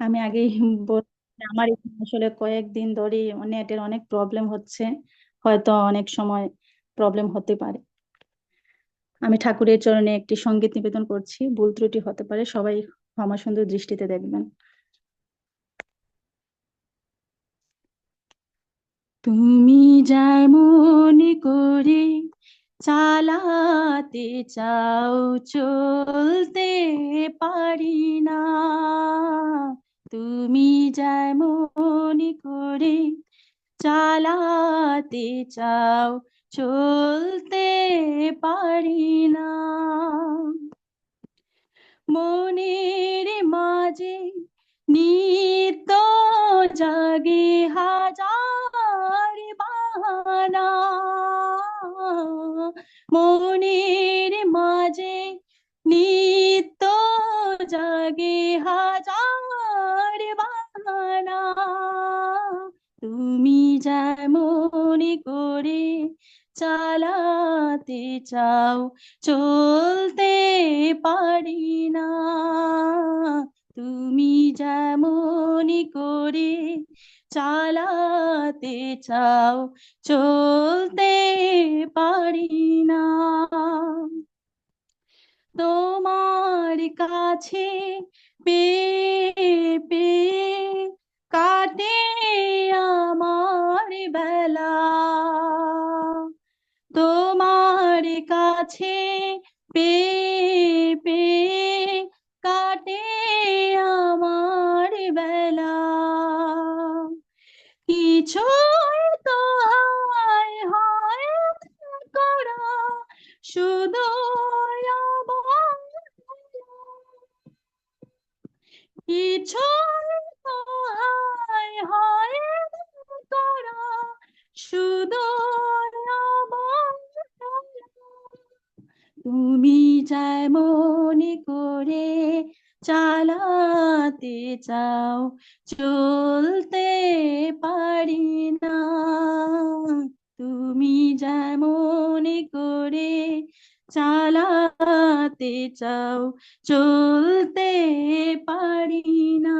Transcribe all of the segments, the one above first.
আমি আগেই বল আমার এখানে আসলে কয়েকদিন ধরে নেটের অনেক প্রবলেম হচ্ছে। হয়তো অনেক সময় প্রবলেম হতে পারে। আমি ঠাকুরের চরণে একটি সংগীত নিবেদন করছি। ভুল ত্রুটি হতে পারে, সবাই ক্ষমা সুন্দর দৃষ্টিতে দেখবেন। তুমি যেমন করে চালাতে চাও, চলতে পারি না। তুমি যেমন করে চালাতে চাও, চলতে পারি না। মনের মাঝে নিত্য জাগে হাজার বাহানা। মনের মাঝে নিত্য জাগে হাজার চালাতে চাও, চলতে পারি না। তুমি যেমন করে চালাতে চাও, চলতে পারি না। তোমার কাছে পে পে কাটে কাছে পে পে কাটে আমার বেলা। কিছু তো হয় হয় করা শুধু কিছু তুমি মনে করে চালাতে চাও, চলতে পারি না। তুমি মনে করে চালাতে চাও, চলতে পারি না।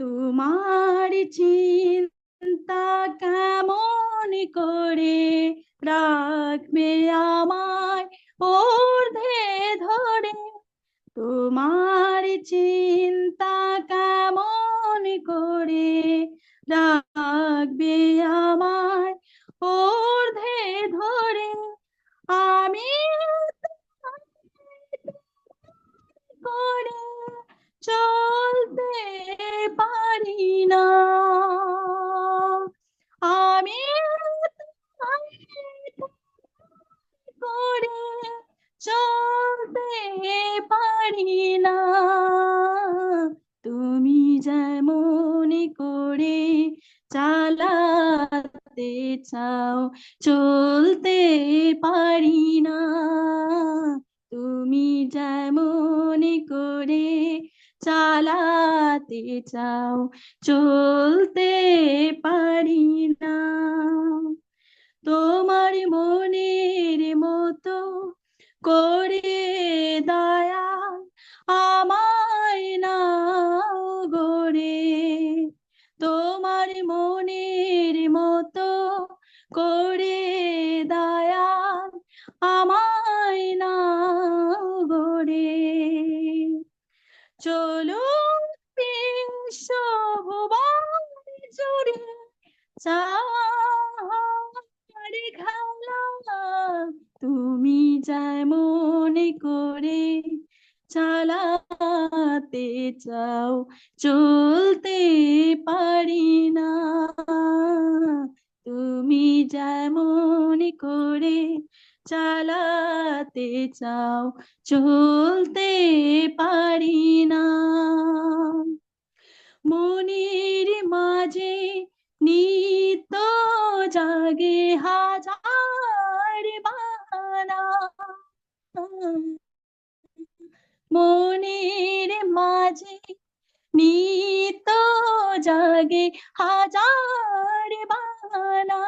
তোমার চিন্তা কেমন করে রাখবে আমায় ঊর্ধ্বে ধরে। তোমার চিন্তা কেমন করে? রাখবে আমায় ঊর্ধ্বে ধরে না তুমি যেমন করে চালাতে চাও, চলতে পারি না। তুমি যেমন করে চালাতে চাও, চলতে পারি আমায় নাও গড়ে। চলো জুড়ে চার খেলা। তুমি যেমন করে চালাতে চাও, চলতে পারি না। তুমি যেমন করে চালাতে চাও, চলতে পারি না। মনির মাঝে নিত জাগে হাজার বানা। মনের মাঝে নিত জাগে হাজার বানা।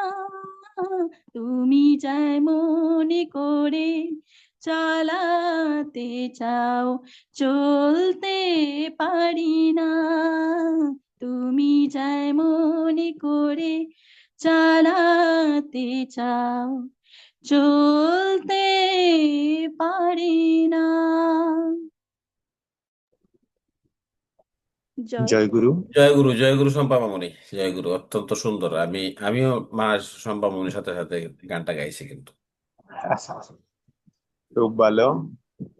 তুমি যাই মনে করে চালাতে চাও, চলতে পারি না। তুমি যাই মনে করে চালাতে চাও, চলতে পারি না। জয় জয়গুরু গুরু। জয় গুরু জয় গুরু শম্পা মামনি জয় গুরু অত্যন্ত সুন্দর। আমি আমিও মা শম্পা মামনির সাথে সাথে গানটা গাইছি কিন্তু। খুব ভালো